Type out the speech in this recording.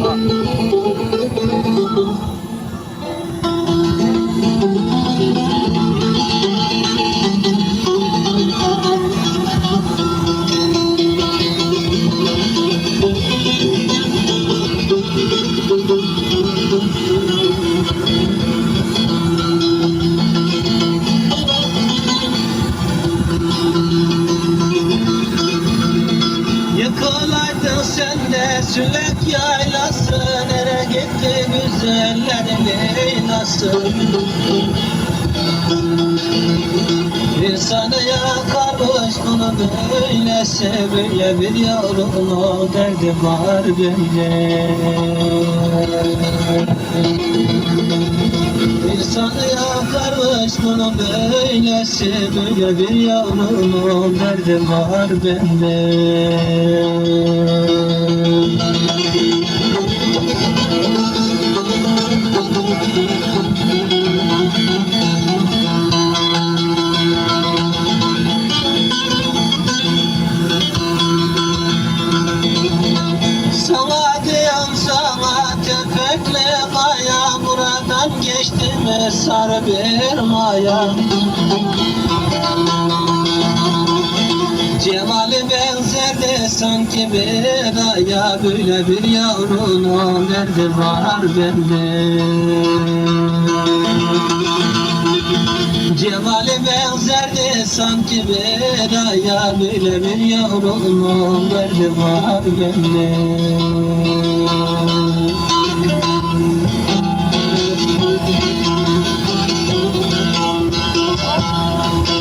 아! Sen de sülek yaylası Nere gitti güzellerin leylası İnsanı yakarmış bunu böylesi Böyle bir yavrunun derdi var böyle İnsanı yakarmış bunu böylesi Böyle bir yavrunun derdi var bende Sana diyorum sana tefekle kaya Buradan geçti mi sarı bir maya? Cemali benzerdi sanki bir aya. Böyle bir yavrunun derdi var bende Cemali benzerdi sanki bir aya Böyle bir yavrunun derdi var bende